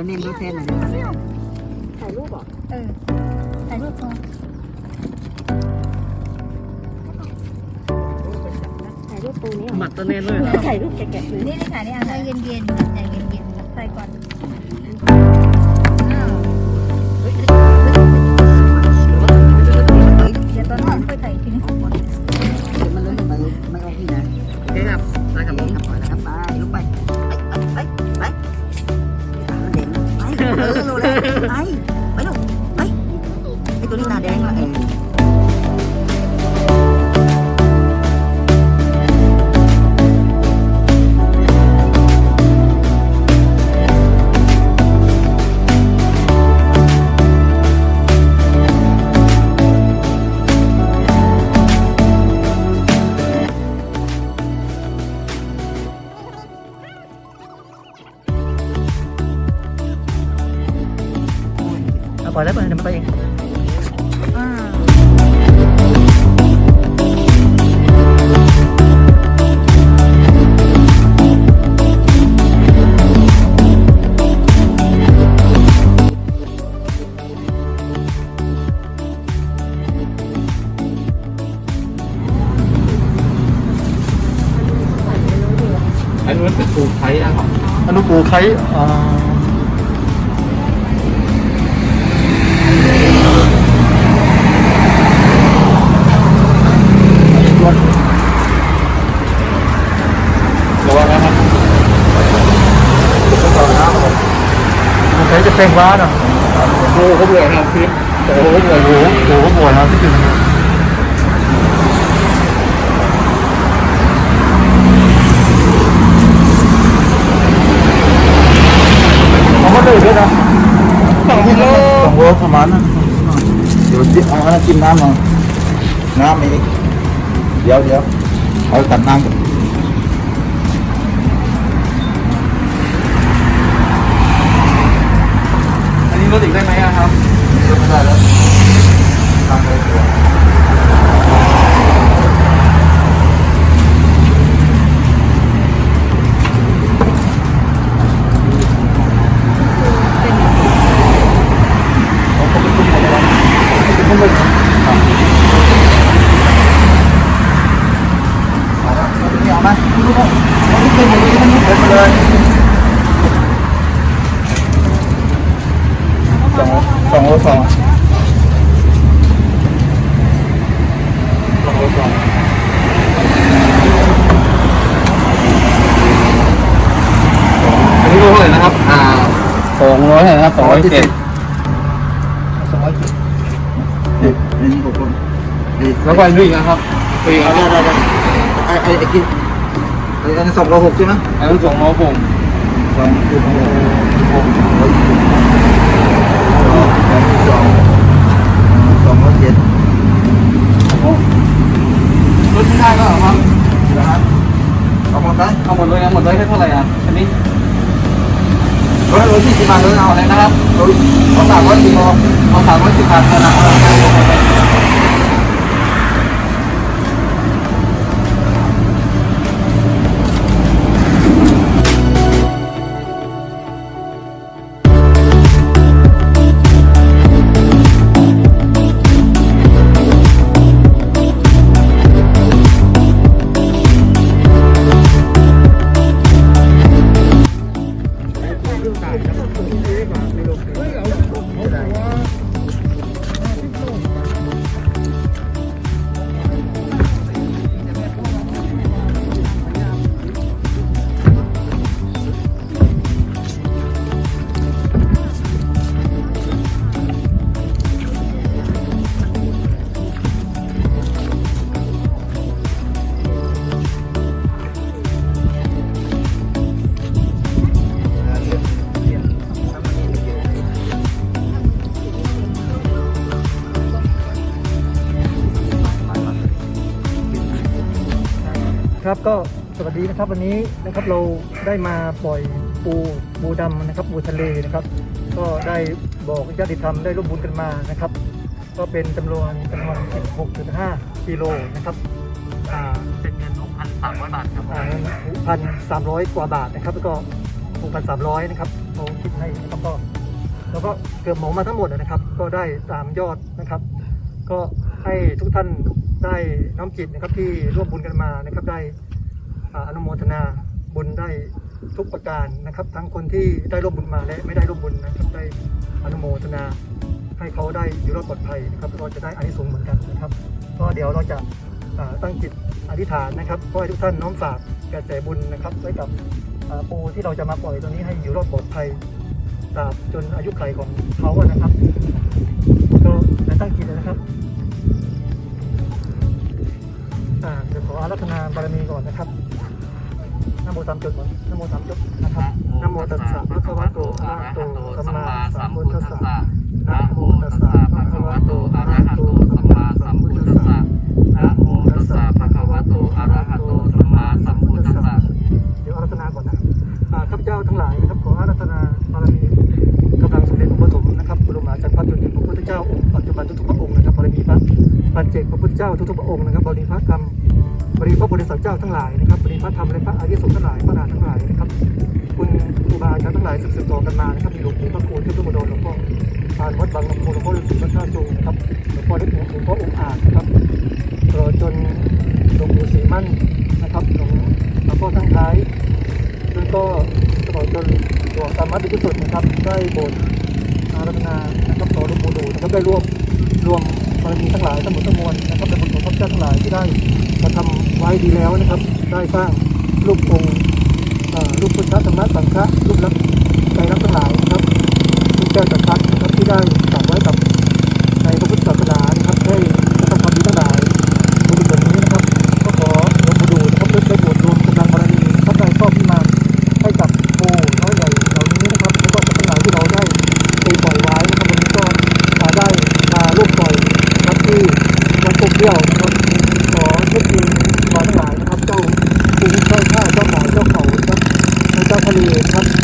ดี๋ยวเดี๋ยวนี่รู้แทนหน่อยถ่ายรูปเหรอเออถ่ายรูปพอถ่ายรูปตรงนี้เหรหมัอดตะเนนเลยเหรอถ่ายรูปแกะๆเลยนี่นี่ถ่ายนี่อะใจเย็นๆ เป็นว้าเนาะโอ้เขาบวชนะพี่โอ้เขาบวชโอ้โหเขาบวชนะที่จริงเขาก็ดื้อด้วยนะสองโลสองโลประมาณนั้นเดี๋ยวเอาอันนั้นกินน้ำหน่อยน้ำอีกเดี๋ยวเดี๋ยวเอาตัดน้ำก่อน ถอีกได้ไหมอะครับ ไม่ได้แล้วทางไปตัว นี่ออกมาดูดูเอาที่เป็นอย่างนี้มัน เดินไปเลยสองสองโลสองสองโลสอง อันนี้รู้เท่าไหร่นะครับ อ่า สองร้อย นะครับสองร้อยเจ็ดสองร้อยเจ็ดเด็ดอันนี้หกคนเด็ดแล้วก็อันนี้อีกนะครับปีคเอารับได้ได้ได้ไอ้ไอ้ไอ้กินไอ้อันนี้สองร้อยหกใช่ไหมอันนี้สองโลผมสองหกหกร้อยยี่สิบสองสองร้อยเจ็ดรถที่ได้ก็เหรอครับนะครับเอาหมดไหมเอาหมดเลยนะหมดเลยแค่เท่าไหร่อะอันนี้ ร้อยยี่สิบบาทเลยเอาเอาอะไรนะครับเอาสามร้อยสี่พอเอาสามร้อยสิบบาทนะครับ ก็สวัสดีนะครับวันนี้นะครับเราได้มาปล่อยปูปูดำนะครับปูทะเลนะครับ ก็ได้บอกญาติธรรมได้ร่วมบุญกันมานะครับ ก็เป็นจำนวนจำนวน 16.5กิโลนะครับอ่าเป็นเงิน6,300บาทครับอ่าพันสามร้อยกว่าบาทนะครับแล้วก็หกพันสามร้อยนะครับเขาคิดให้นะครับก็แล้วก็เกือบเหมามาทั้งหมดนะครับ ก็ได้ตามยอดนะครับ ก็ให้ทุกท่าน ได้น้อมจิตนะครับที่ร่วมบุญกันมานะครับได้อานุโมทนาบุญได้ทุกประการนะครับ ทั้งคนที่ได้ร่วมบุญมาและไม่ได้ร่วมบุญนะครับได้อนุโมทนา ให้เขาได้อยู่รอดปลอดภัยนะครับเราจะได้อานิสงส์เหมือนกันนะครับก็เดี๋ยวเราจะตั้งจิตอธิษฐานนะครับขอให้ทุกท่านน้อมฝากกระแสบุญนะครับไว้กับปูที่เราจะมาปล่อยตัวนี้ให้อยู่รอดปลอดภัยตราบจนอายุไขของเขานะครับ ก็ตั้งจิตเลยนะครับ อ่าเดี๋ยวขออารัธนาบารมีก่อนนะครับนะโมสามจดก่อนนะโมสามจดนะครับนะโมตัสสะภะคะวะโตอะระหะโตสัมมาสัมพุทธัสสะนะโมตัสสะภะคะวะโตอะระหะโต เจกพระพุทธเจ้าทุกๆพระองค์นะครับบรมีพระธรรมบริพระบริษัทเจ้าทั้งหลายนะครับบริพระธรรมและพระอริยสงฆ์ทั้งหลายพระอรหันต์ทั้งหลายนะครับคุณครูบาอาจารย์ทั้งหลายสืบต่อกันมานะครับมีหลวงปู่พระครูเทพบุตรหลวงพ่อทานวัดบางลำพูหลวงพ่อฤาษีวัดท่าสูงนะครับหลวงพ่อเล็กหลวงพ่อองค์อาจนะครับตลอจนหลวงปู่ศรีมั่นนะครับหลวงหลวงพ่อทั้งท้ายแล้วก็ตลอดจนหลวงสามัติที่สุดนะครับได้โบสถ์อารัธนานะครับต่อหลวงปู่ดูนะครับได้ร่วม วมบารมีทั้งหลายทั้งหมดทั้งมวลนะครับเป็นบุญของพระเจ้าทั้งหลายที่ได้ประทำไว้ดีแล้วนะครับ ได้สร้างรูปองค์รูปพุทธธรรมะสังฆะรูปลักษณ์ใจรักทั้งหลายนะครับรูปแก้วจักรพรรดินะครับที่ได้ แล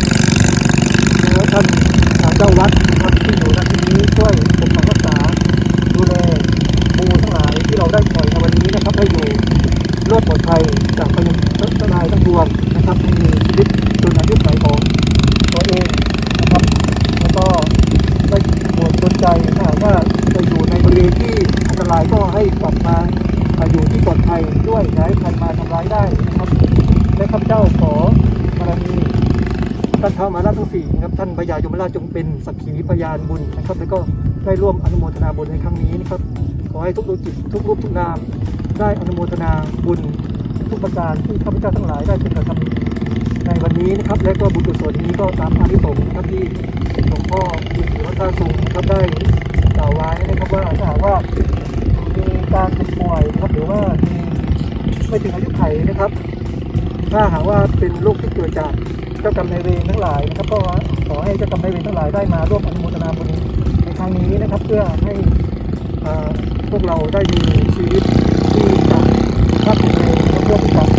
เป็นสักขีพยานบุญนะครับแล้วก็ได้ร่วมอนุโมทนาบุญในครั้งนี้นะครับ ขอให้ทุกดวงจิตทุกรูปทุกนาม ได้อนุโมทนาบุญทุกประการที่ข้าพเจ้าทั้งหลายได้เป็นกระทำในวันนี้นะครับ และก็บุญกุศลนี้ก็ตามอานิสงส์นะครับที่หลวงพ่อฤาษีวัดท่าสูงครับได้กล่าวไว้นะครับว่าถ้าหากว่ามีการป่วยนะครับหรือว่ามีไม่ถึงอายุไขนะครับ ถ้าหากว่าเป็นโรคที่เกิดจาก จ้ากรรมนายเวรทั้งหลายนะครับก็ขอให้เจ้ากรรมนายเวรทั้งหลายได้มาร่วมอนุโมทนาบุญในครั้งนี้นะครับ เพื่อให้พวกเราได้มีชีวิตที่จะภาคภูมิใจนะครับ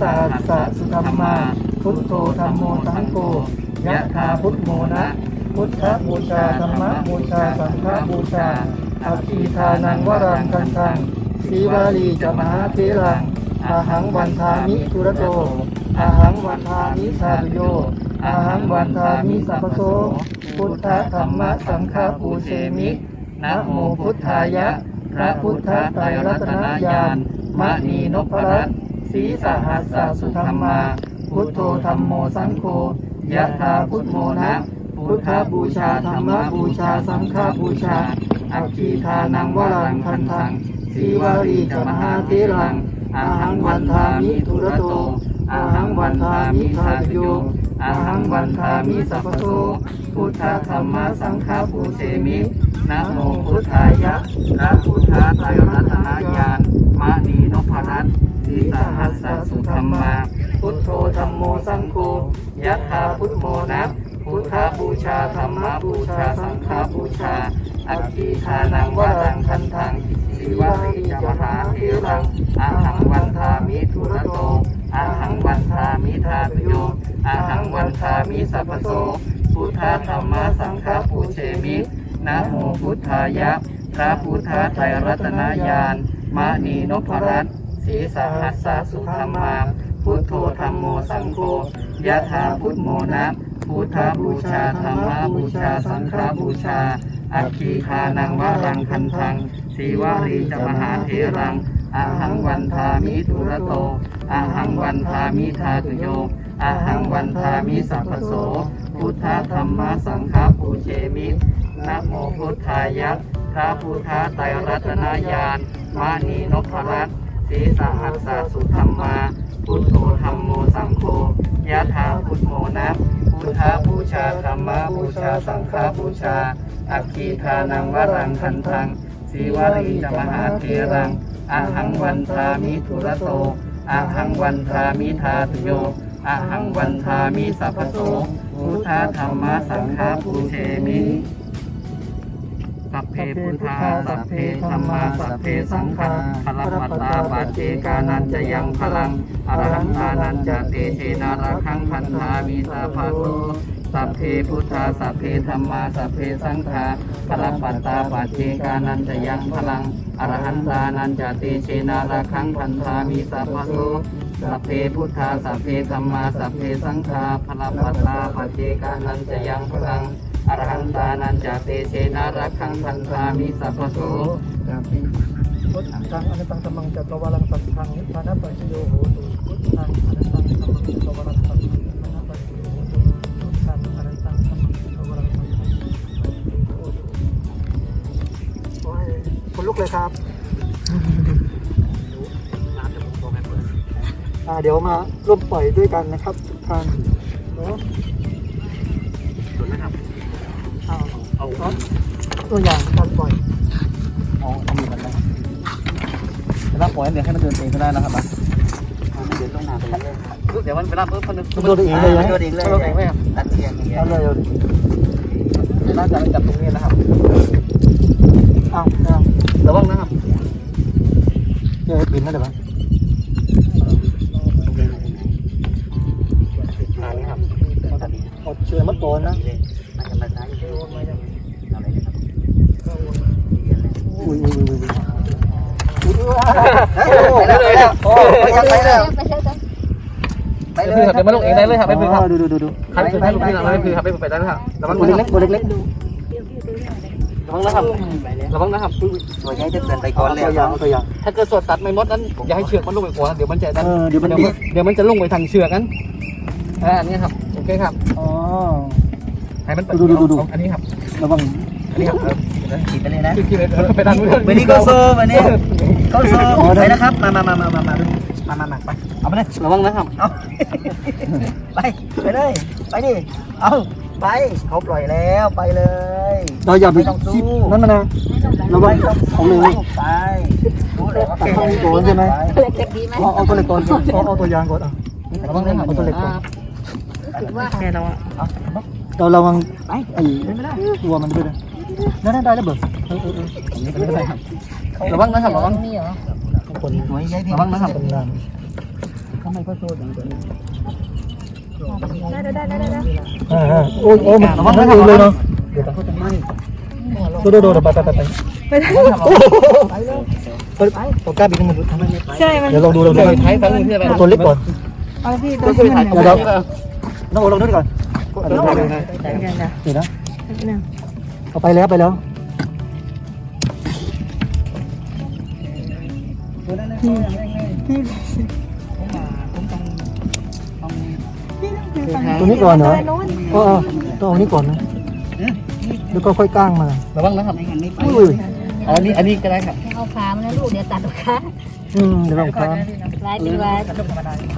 สาสะสุธรรมา พุทโธธรรมโมสังโฆยะธาพุทโมนะ พุทธบูชาธรรมบูชาสังฆบูชาอาคีทานังวรังคันทังสีวาลีจมหาเทรังอาหังวันทามิทุระโตอาหังวันทามิสาตุโยอาหังวันทามิสัพพโสพุทธธรรมสังฆปูเชมินะโมพุทธายะ พระพุทธไตรรัตนญาณมะนีนพรัตน์ สีสหัสสสุธรรมา พุทโธธรรมโมสังโฆยะธาพุทโมนะพุทธบูชาธรรมบูชาสังฆบูชา อัคคีทานังวรังคันทังสีวารีจมหาเทรังอาหังวันทามิทุระโตอาหังวันทามิทาตโยอาหังวันทามิสัพพโตพุทธธรรมสังฆปูเชมินะโมพุทธายะพระพุทธไตรรัตนญาณ มณีนพรัตน์สีสหัสสสุธรรมา พุทโธธรรมโมสังโฆยะถาพุทโมนะพุทธบูชาธรรมบูชาสังฆบูชา อัคคีทานังวรังคันทังสีวาริจมหาเทรังอาหังวันทามิทุระโตอาหังวันทามิทาตุโยอาหังวันทามิสัพพโสพุทธธรรมสังฆปูเชมินะโมพุทธายะพระพุทธไตรรัตนญาณ มณีนพรัตน์สีสหัสสสุธรรมา พุทโธธรรมโมสังโฆยะถาพุทโมนะพุทธบูชาธรรมบูชาสังฆบูชา อัคคีคานังวรังคันทังสีวารีจมหาเถรังอาหังวันทามิทุระโตอาหังวันทามิทาตุโยอาหังวันทามิสัพพโส พุทธธรรมสังฆปูเชมินะโมพุทธายะ พระพุทธไตรรัตนญาณมานีนพรัตน์สีสหัสสสุธรรมา พุทโธธรรมโมสังโฆยะถาพุทโมนะพุทธบูชาธรรมบูชาสังฆบูชา อัคคีทานังวรังคันทังสีวารีจมหาเทรังอาหังวันทามิทุระโตอาหังวันทามิทาตุโยอาหังวันทามิสัพพโสพุทธธรรมสังฆปูเชมิ สัพเพพุทธาสัพเพธรรมาสัพเพสังฆาพลังวัตตาปัจเจกานันจะยังพลังอรหันตานันจะเตเชนาระคังพันธามีสาภาโสสัพเพพุทธาสัพเพธรรมาสัพเพสังฆาพลังปัตตาปัจเจกานันจะยังพลังอรหันตานันจะเตเชนาระคังพันธามีสาภาโสสัพเพพุทธาสัพเพธรรมาสัพเพสังฆาพลังปัตตาปัจเจกานันจะยังพลัง อรหังตานันจะเตเชนะรักขังพันธามิสัพพโสพุทธังอนิตังสมังจัตวารังสัทธังนิพพานะปัจโยโหตุพุทธังอนิตังสมังจัตวารังสัทธังคนลุกเลยครับเดี๋ยวมาร่วมปล่อยด้วยกันนะครับทุกท่านเนอะ เนาะเอาเอาตัวอย่างการปล่อยเอาเอามีมันนะครับแต่ถ้าปล่อยให้เดี๋ยวให้มันเดินเองก็ได้นะครับอะเดี๋ยวต้องนานไปเรื่อยเดี๋ยวมันไปรับปุ๊บมันมันโดนเองเลยๆนะตัวเองเลยตัวเองไหมครับตัดเทียงอย่างเงี้ยเอาเลยเอาเลยน่าจะไปจับตรงนี้นะครับเอาเอาระวังนะครับเดี๋ยวให้ปิดนะเดี๋ยวก่อน ทางนี้ครับ เอาเชือมัดตัวนะ มันจะมาซ้ายอยู่เอาเลยนะครับ อุ้ยอุ้ยอุ้ยอุ้ย ไป แล้วไปแล้วโอ้ไปแล้วไปแล้วไปเถอะไปเลเดี๋ยวยมาลงเองได้เลยครับไม่เป็นครับดูดูดูดูครับคือให้ลูกนี่เราไม่คือครับไม่ไปได้นะครับระวังตัวนะคเล็รับกตัวเล็กระวังนะครับระวังนะครับตัวใหญ่จะเกินไปๆก่อนเอาแล้ตัววอย่างเอาตัวอย่างถ้าเกิดสดตัดไม่มดนั้นอย่าให้เชือกมันลงไปหัวเดี๋ยวมันจะดันเออเดี๋ยวมันเดี๋ยวดิมันเดี๋ยวมันจะลงไปทางเชือกนั้นอ่าอันนี้ครับโอเคครับอ๋อให้มันดูดูดูดูอันนี้ครับระวังอันนี้ครับ ขีดไปเลยนะคือคือไปทางนู้นวันนี้ก็โซ่วันนี้ก็โซ่ไปนะครับ มามามามามามามามามาไปเอาไปเลยระวังนะครับเอาไปไปเลย ไปดิเอาไปเขาปล่อยแล้วไปเลยเราอย่าไปไม่ต้องสู้คิดนั่นมันนะระวังเอาเลยไปรู้เลยว่าตัดข้างนี้ก่อนใช่ไหมเลยเก็บดีไหมเอาเอาตัวเล็กก่อนเอาเอาตัวอย่างก่อนอะระวังนะครับเอาตัวเล็กก่อนถือว่าแค่เราอะเราระวังไปไอ้ตัวมันด้วยนะ นั่นนั่นได้แล้วเบิร์เออเออเออไม่เป็นไรครับระวังนะครับระวังมีเหรอคนหน่วยใหญ่พี่ระวังนะครับเป็นนานทำไมก็โซ่อย่างตัวนี้ได้ได้ได้ได้ได้อ่าอ่าโอ้ยโอ้ยมันมันเองเลยเนาะเดี๋ยวเขาจะไหม้ดูดูดูเดี๋ยวไปไปไปไปไปได้ไปไปตัวกล้าบินมันทำไมไม่ไปใช่มันเดี๋ยวลองดูลองดูเดี๋ยวใช้ครั้งนึงที่อะไรเอาตัวเล็กก่อนเอาพี่ตัตัววช่วยที่ถ่ามัยนตัวเดี๋ยวนี้น้องโอลองดูก่อนเดี๋ยวเดี๋ยวเดี๋ยวนะ เอาไปแล้วไปแล้วตัวนั้นนะโซ่อย่างไรไงผมมาผมต้องต้องตัวนี้ก่อนเหรอก็เอาต้องเอานี้ก่อนนะแล้วก็ค่อยก้างมาระวังนะครับไม่งั้นไม่ไปอุ้ยอ๋ออันนี้อันนี้ก็ได้ครับเอาขามันนะลูกเดี๋ยวตัดขาอืมเดี๋ยวเราค้าลายเป็นลาย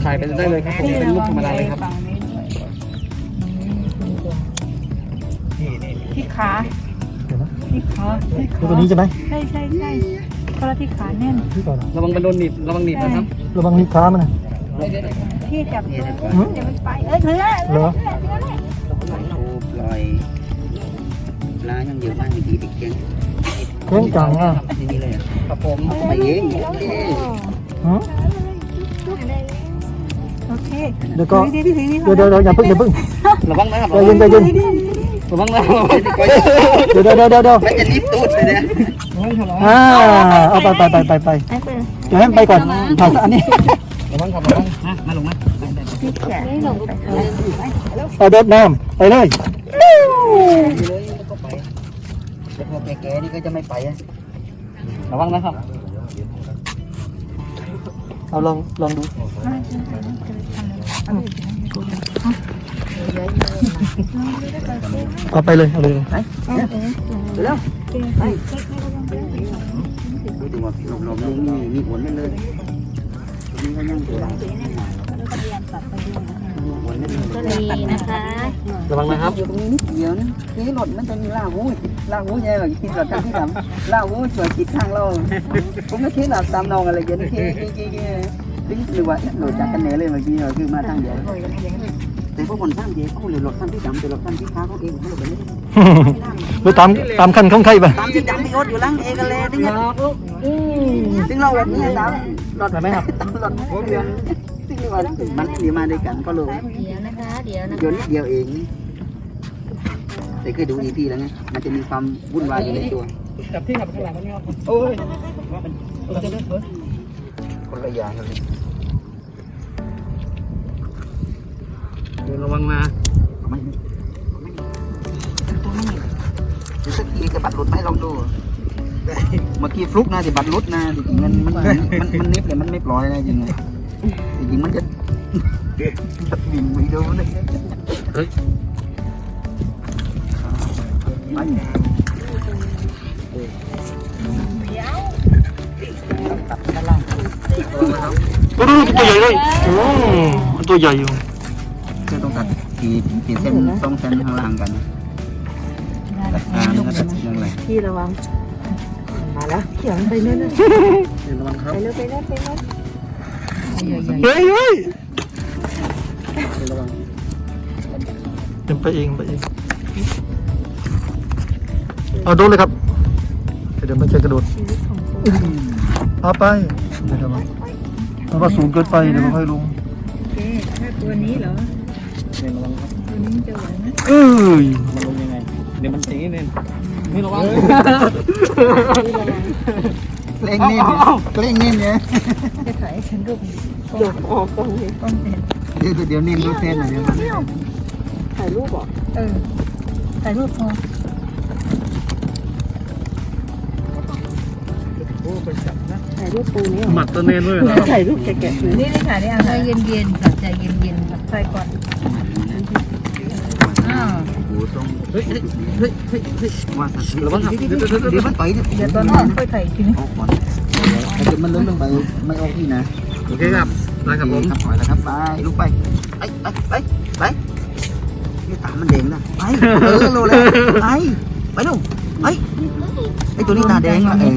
ถ่ายไปได้เลยครับผมเป็นลูกธรรมดาเลยครับที่ขา ที่ขาที่คือขาตัวนี้ใช่ไหมใช่ใช่ใช่เพราะว่าที่ขาแน่นที่ก่อนระวังมันโดนหนีบระวังหนีบนะครับระวังนิ้วขามันนะที่จับตัวหืมจะไม่ไปเอ้ยเธอเหรอโอ้ปล่อยปลายังเยอะมากมีกี่ติ๊กเก่งเก่งจังอะนี่นี่เลยอะครับผมไปเองโอเคหืมโอเคเดี๋ยวก็พี่พี่พี่พี่เดี๋ยวเดี๋ยวเดี๋ยวอย่าเพิ่งอย่าเพิ่งระวังนะครับใจเย็นใจเย็น ระวังนะเดี๋ยวเดี๋ยวเดี๋ยวเดี๋ยวเดี๋ยวมันจะรีบตูดเลยนะอ่าเอาไปไปไปไปไปเดี๋ยวให้มันไปก่อนถ่ายอันนี้ระวังครับระวังมามาลงมาไปไปพี่แขนเอาโดดน้ำไปเลยเลยแล้วก็ไปแล้วพอแก่ๆนี่ก็จะไม่ไปอะระวังนะครับเอาลองลองดู เอาไปเลยเอาเลยเร็วไปดูดิว่าหลบๆนี่มีมีผลนั่นเลยนี่ก็ยังตัวผลนั่นเลยก็เลยนะคะระวังนะครับอยู่ตรงนี้นิดเดียวนะนี่รถมันจะมีล่าหูล่าหูใหญ่แบบที่รถทางที่สามล่าหูช่วยจิตทางเราผมก็คิดแบบตามน้องอะไรอย่างเงี้ยคิดคิดคิดถึงหรือว่าหลุดจากกันเนเลยเมื่อกี้เราคือมาทางเดียว แต่พวกคนทางเดียวเขาเลยรถทางที่สามแต่รถทางที่ค้าเขาเองเขาเลยแบบนี้ไปตามตามคันของใครไปตามที่ดำพี่โอ๊ตอยู่ล่างเองกันเลยถึงเนี่ยถึงเราแบบนี้ตามรถไหมครับตามรถเรือถึงนี่ว่ามันเดี๋ยวมาด้วยกันก็เลยเดี๋ยวนะคะเดี๋ยวนะเดี๋ยวนิดเดียวเองแต่เคยดูอีพีแล้วไงมันจะมีความวุ่นวายอยู่ในตัวจับที่กับข้างหลังนี่ครับโอ้ยคนละอย่างเลย เดี๋ยวระวังมาไม่ดูสักทีจะบัตรหลุดไหมลองดู เมื่อกี้ฟลุกนะแต่บัตรหลุดนะจริงมันมันมันมันนิบเลยมันไม่ปล่อยนะจริงจริงมันจะบินไปดูเลยเฮ้ยไปตัวใหญ่เลยโอ้ตัวใหญ่อยู่ ขีดขีดเส้นต้องเส้นข้างล่างกันตัดกลางแล้วก็ตัดเรื่องอะไรพี่ระวัง มาแล้วเขียนไปนู่นระวังครับไปเร็วไปเร็วไปเร็วเฮ้ยเฮ้ยระวังเดี๋ยวไปเองไปเองเอาโดดเลยครับเดี๋ยวมันจะกระโดดเอาไปเดี๋ยวมันมันว่าสูงเกินไปเดี๋ยวมันค่อยลงโอเคถ้าตัวนี้เหรอ เดี๋ยวระวังครับตัวนี้จะไหวไหมเอ้ยมันลงยังไง เดี๋ยวมันตีเนี่นี่ระวังเกรงนิ่มเกรงนิ่มเนี่ยจะถ่ายฉันดูปจบออกตรงนี้ต้องเห็นเดี๋ยวเดี๋ยวนิ่มดูเส้นหน่อยเดี๋ยวถ่ายรูปเหรอเออถ่ายรูปพอโอ้ไปจับนะถ่ายรูปปูนี้หมัดตัวเนนด้วยถ่ายรูปแกะๆนี่นี่ถ่ายได้อะไรใจเย็นๆค่ะใจเย็นๆค่ะถ่ายก่อน ตรงเฮ้ยเฮ้ยเฮ้ยเฮ้ยเฮ้ยว่าสัตว์ระวังครับเดี๋ยวเดี๋ยวเดี๋ยวมันไปเนี่ยเดี๋ยวตอนนั้นค่อยถ่ายอีกทีนึงออกก่อนถ้าเกิดมันล้มลงไปไม่ออกที่นะโอเคครับได้ครับผมครับปล่อยแล้วครับไปลุกไปไปไปไปไปนี่ตามมันแดงนะไปเออโลแล้วไปไปลูกไปไอตัวนี้ตาแดงละเออ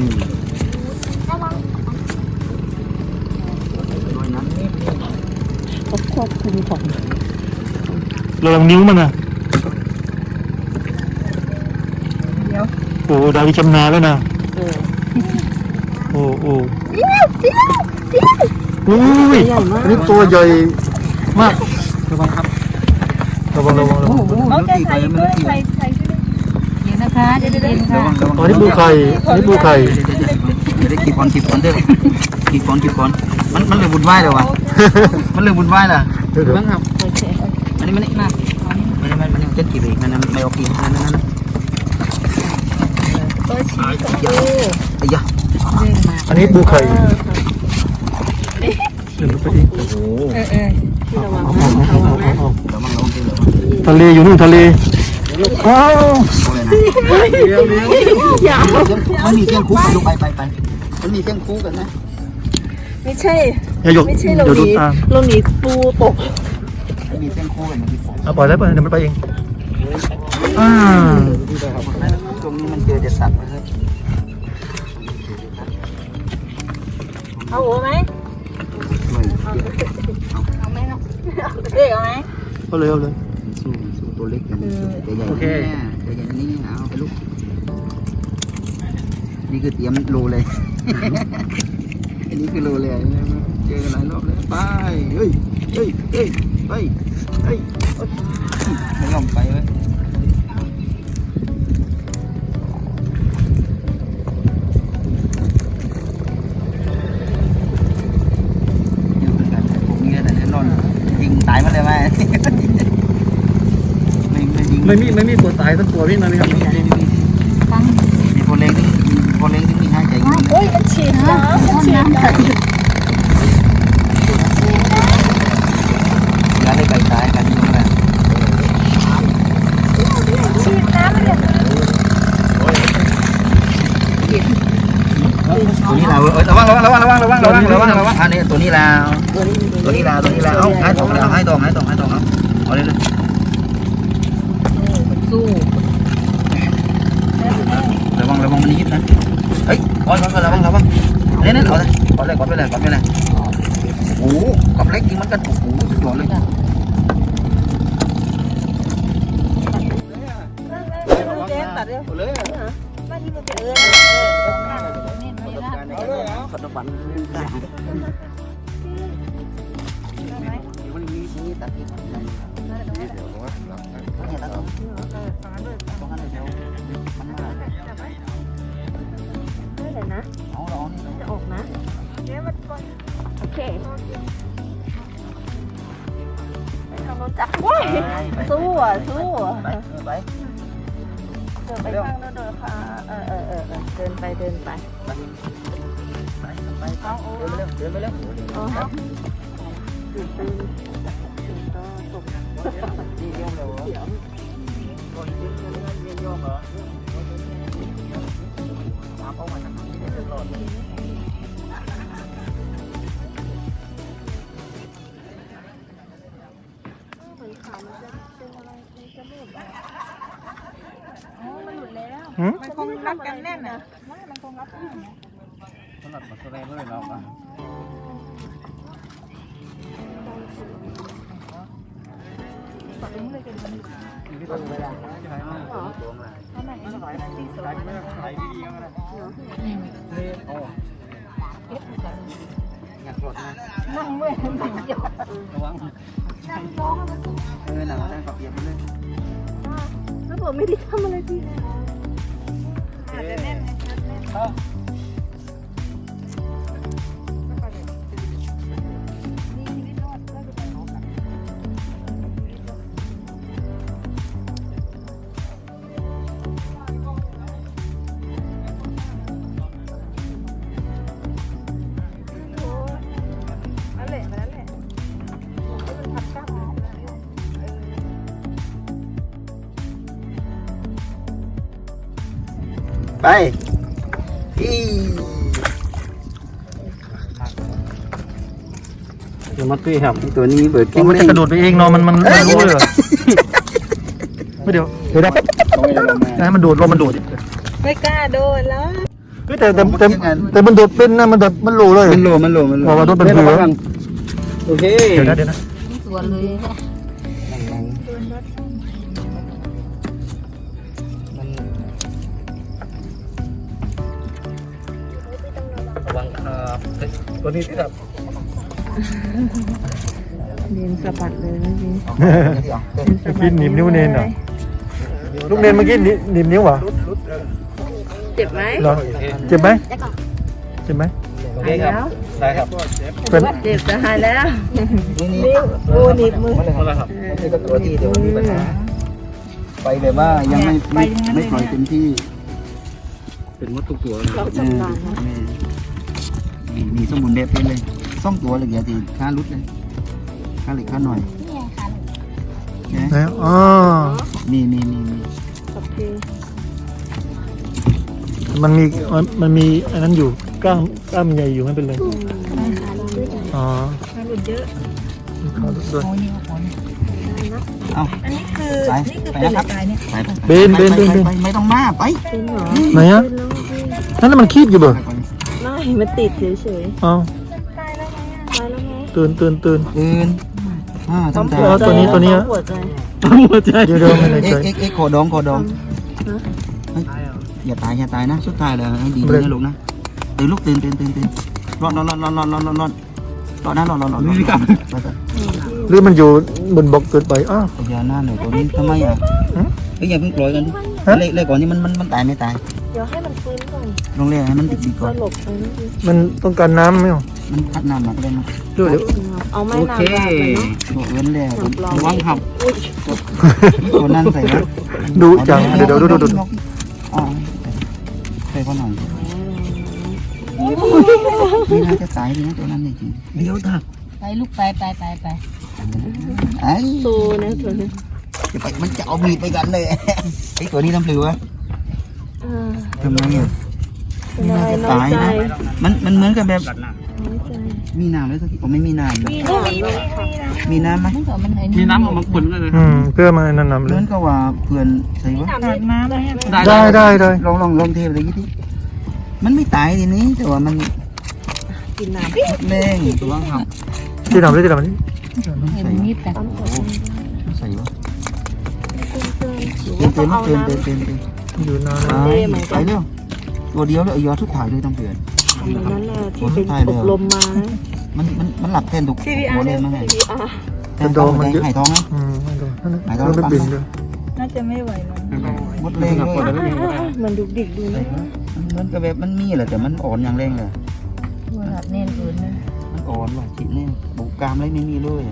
ด้วยนะควบคุมของระวังนิ้วมันนะ เดี๋ยว โอ้ดาวิชำนาญแล้วนะโอ้โอ้อุ้ยอันนี้ตัวใหญ่มากระวังครับระวังระวังระวังเอาใจใส่ด้วยใส่ใส่ด้วยเดี๋ยวนะคะเดี๋ยวเย็นๆระค่ะ วังระวังอันนี้ปูไข่อันนี้ปูไข่เดี๋ยวได้ขีดฟอนขีดฟอนเด้อขีดฟอนขีดฟอนมันมันเลยบุญไหวเลยวะมันเลยบุญไหวล่ะเดี๋ยวเดี๋ยวระวังครับโอเคมันนี่มันนี่มามันนี่มันมันเจ็ดกี่ปีมันไม่โอเคนั่นนั่นนั่นตัวชี้กับดูไอ้ยะอันนี้ปูไข่เดี๋ยวไปอีกโอ้โหทะเลอยู่นู่นทะเลอ้าวไย่ามันมีเส้นคู่กันลงไปไปไปมันมีเส้นคู่กันนะไม่ใช่ไม่ใช่เราหนีเราหนีปูปกมีเส้นคู่กันที่ผมเอาปล่อยแล้วปล่อยเดี๋ยวมันไปเองอ่าตรงนี้มันเจอเด็ดสัตว์ เลยเอาหัวไหมไม่เอาไหมเนาะเด็กเอาไหมเอาเลยเอาเลยสู้สู้ตัวเล็กกันตัวใหญ่โอเคเนี่ยตัวใหญ่นี่เอาไปลูกนี่คือเตรียมโลเลย อันนี้คือโลเลยเจอกันหลายรอบแล้วไปเฮ้ยเฮ้ยเฮ้ยไปเฮ้ยไม่ยอมไปเว้ยอยู่ ไม่มีไม่มีตัวสายสักตัววิ่งมาเลยครับฟังมีคนเล็กมีคนเล็กที่มีห้าใจเย็นโอ้ยมันฉีดนะมันฉีดนะแล้วได้ใบซ้ายกันนี่นะฉีดน้ำเลยตัวนี้เราระวังระวังระวังระวังระวังระวังระวังอันนี้ตัวนี้เราตัวนี้เราตัวนี้เราเอาให้ตรงให้ตรงให้ตรงให้ตรงเอาเอาเลยเลย วังมันยิบนะเฮ้ยกอดกอดระวังระวังเนี่ยเนี่ยเอาเลยกอดเลยกอดไปเลยกอดไปเลยโอ้โหกับเล็กจริงมันกันโอ้โหสุดยอดเลยเจ๊ตัดเร็วเลยมาที่มันเป็นเออขนมปังได้ ยี่เดี๋ยวผมว่ไปเดี๋นจะอกนะโอเคไปทางรถจักรว้ยสู้อะสู้เดินไปเดินไปเดินไปเดินไปเร็วเดินไปเร็วตื่นตื่น นี่ย่ยมเลยเหรอคนที่เยี่ยมเยี่ยมเหรอตามเข้ามาทางนี้ตลอดมันคงรักกันแน่นนะมันคงรักกันสำหรัดมาสไลเดอร์เราอะ ปักเองเลยกันมันนี่ต้องเวลาใช่ไหมตัวมาอันไหนอันไหนที่สวยใส่ดีๆก็ได้นี่โอ้อยากหลดนะนั่งเมื่อยนั่งยดระวังนั่งร้องเออหนังได้กับเปียกไปเลยแล้วผมไม่ได้ทำอะไรพี่เลยอาจจะแน่นไงชัดแน่นนี่ ไปอีเดี๋ยวมาตีครับตัวนี้เบิดมันไม่ได้กระโดดไปเองเนาะมันมันไม่รู้เลยเหรอไม่เดี๋ยวเดี๋ยวได้ให้มันโดดลงมันโดดไม่กล้าโดนแล้วเฮ้ยแต่แต่แต่แต่มันโดดเป็นนะมันแบบมันโลเลยมันโลมันโลมันโลบอกว่าโดนเป็นเผือโอเคเดี๋ยวนะเดี๋ยวนะส่วนเลย ตัวนี้ที่แบบเรียนสะบัดเลยนะพี่กินหนีบนิ้วเนนเหรอ ลูกเนนเมื่อกี้หนีหนีบนิ้วเหรอ เจ็บไหมเหรอเจ็บไหมเจ็บไหมโอเคครับได้ครับเป็นเจ็บจะหายแล้วนี่นี่นิ้วโอ้หนีบมือนี่ก็ตัวที่เดี๋ยวมีปัญหาไปแบบว่ายังไม่ไม่ไม่ปล่อยเต็มที่ เป็นมดทุกตัวเราชำ นาญนะนี่มีสมุนเด็ดเป็นเลยซ่องตัวเลยเดี๋ยวทีค่ารุดเลยค่าเหล็กค่าหน่อยนะนะอ๋อมีมีมีมีโอเคมันมีมันมันมีอันนั้นอยู่กล้ามกล้ามใหญ่อยู่ไม่เป็นไรอ๋อขาหลุดเยอะเขาด้วยโอ้ยนี่โอ้ยนะเอาอันนี้คือไปนี่คือไปเป็นนะครับอะไรเนี่ยไปไปเบนเบนไปเบนไปเบนไปไม่ต้องมาไปเป็นเหรอไหนอะเป็นแล้วพี่นั่นน่ะมันคีบอยู่เบ่ไม่ มันติดเฉยเอ้าๆตายแล้วไหมตายแล้วไหมตื่นตื่นตื่นตื่นอ่าทำใจเออตัวนี้ตัวนี้ปวดใจหัวใจเดี๋ยวเดี๋ยวไม่ในเอ็ใจกเอ็กเอ็กขอดองขอดองฮะเฮ้ยอย่าตายอย่าตายนะ สุดท้ายเลยให้ดีนะลูกนะตื่นลูกตื่นตื่นตื่นตื่นรอดรอดรอดรอดรอดรอดรอดรอดรอดนะรอดรอดรอดนี่ครับไปไปหรือมันอยู่บนบกเกินไปอ้าวอย่าหน้าหน่อยตัวนี้ทำไมอะฮะ เอ้ยอย่าเพิ่งปล่อยกันฮะ เล่เล่ก่อนนี่มันมันมันตายไม่ตาย เดี๋ยวให้มันฟื้นก่อนลองเล่ให้มันติดดีสก่อนลบไปนิดนึงมันต้องการน้ำไหมอะมันพัดน้ำมาก็ได้มั้งเดี๋ยวเดี๋ยวเอาไม้โอนาเคบาดเลยเนาะบอกเว้นแล้วน้ำปลอมระวังครับอุ้ยตัวนั้นใส่แล้วดูจัง เดี๋ยวเดี๋ยวดูดูดูอ๋อใส่พอหน่อยนี่น่าจะตายดีนะตัวนั้นจริงเดี๋ยวถ้าไปลูกไปไปไปไปไอ้ตัวนะตัวนี้จะไปมันจะเอามีดไปกันเลยไอ้ตัวนี้ทำหรือวะอ่า ทำไมอะเป็นอะไรจะน้อยตายใจนะมันมันเหมือนกับแบบน้อยใจมีน้ำเลยสักทีผมไม่มีน้ำเลยมีน้ำด้วยค่ะมีน้ำไหมมันก็มันไอ้มีน้ำออกมาขุ่นเลยอืมเพื่อมานั่นนำเหเลมือยนกับว่าเพื่อนใส่วะน้ำน้ำเลยได้ได้ได้ลองลองลองเทไปเลยทีมันไม่ตายทีนี้แต่ว่ามันกินน้ำแรงตัวครับที่ทำได้ที่ทำนี้เห็นนิดแต่ตั้มตัวใส่วะหรือเตือนว่าเตือนต้องเอาเตือนน้ำเตือนเตือน อยู่นานไปแล้วไปเร็วตัวเดียวเลยเอายอดทุกขายด้วยต้องเปลี่ยนอันนั้นแหละที่เป็นอบรมมามันมันมันหลับแทนทุก CVR หัวเลเนี่ยยมั้งไง CVR แต่โดนมันเยอะหายท้องนะอืมไม่โดนนั่นนะเราไม่บินเลยน่าจะไม่ไหวแล้วหมดแรงเลยมันดุกดิกดูนะมันเหมือนกับแบบมันมีแหละแต่มันอ่อนอย่างแรงเลยว่าหลับแน่นเกินนะมันอ่อนว่ะจิตเนี่ยบุกกามอะไรไม่มีเลย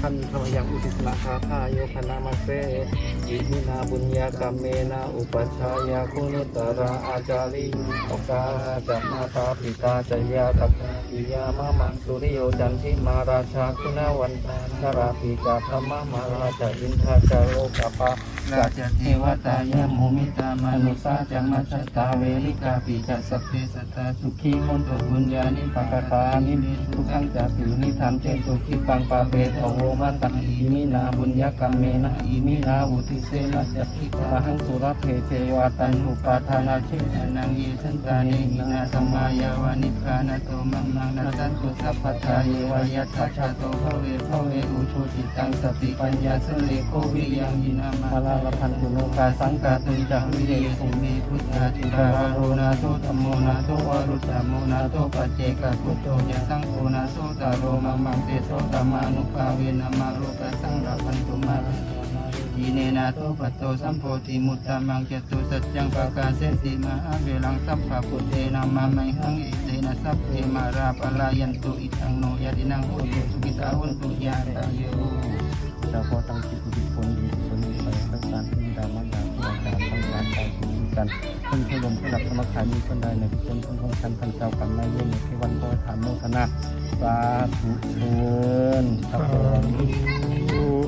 ท่านธรรมยังอุติสละคาทายโยคนามาเซ อิมินาบุญญากรรมเมนาอุปัชฌายาคุณุตระอาจาริโอกาจักมาตาปิตาจยาตักปิยามะมังสุริโยจันทิมาราชาคุณวันชราปีจาธรรมมาราชาอินทาจโรกปะ ราชเทวตายาโมมิตามนุสาจังมัชตาเวลิกาปิจัสสเพสัตตาสุขีมนตุบุญญานิปกตานิทุขังจาปินิธรรมเจตุขิปังปาเปตโหมัตังอิมินาบุญญกรรมเมนะอิมินาอุทิเสนะจักขิปะหังสุรเพเทวตันอุปาทานาเชตนังเยสันตานิมินาสมายาวานิพานาโตมังมังนาสันตุสัพพทาเยวายทัชชาโตภเวภเวอุชุติตังสติปัญญาสเลโควิยังยินามาลาลพันตุโลกาสังกาตุจักวิเยสุเมพุทธาจุฬาโรนาโตธรรมโมนาโตวารุตตโมนาโตปัจเจกพุทโธยะสังโฆนาโตตาโรมังมังเตโสตมานุภาเวนะมาโลกสังฆพันตุมาทีเนนาโตปัตโตสัมโพธิมุตตะมังเจตุสัจจังปะกาเสติมาเวลังสัพพะพุทเทนามาไมหังอิเตนะสัพเพมาราปลายันตุอิทังโนยะดินังโหตุสุกิตาหุนตุยาตาโยเราพอตั้งจิตอุทิศผลดี การพึ่งดาวมังกาวมังดาวมังดาวใจถึงกันพึ่งพลมผู้หลับสมรคาใมีคนใดหนพิจารณาของกันพันเจ้ากัรมนเยเวรที่วันโพถามโมทนาสาธุเชิญครับผม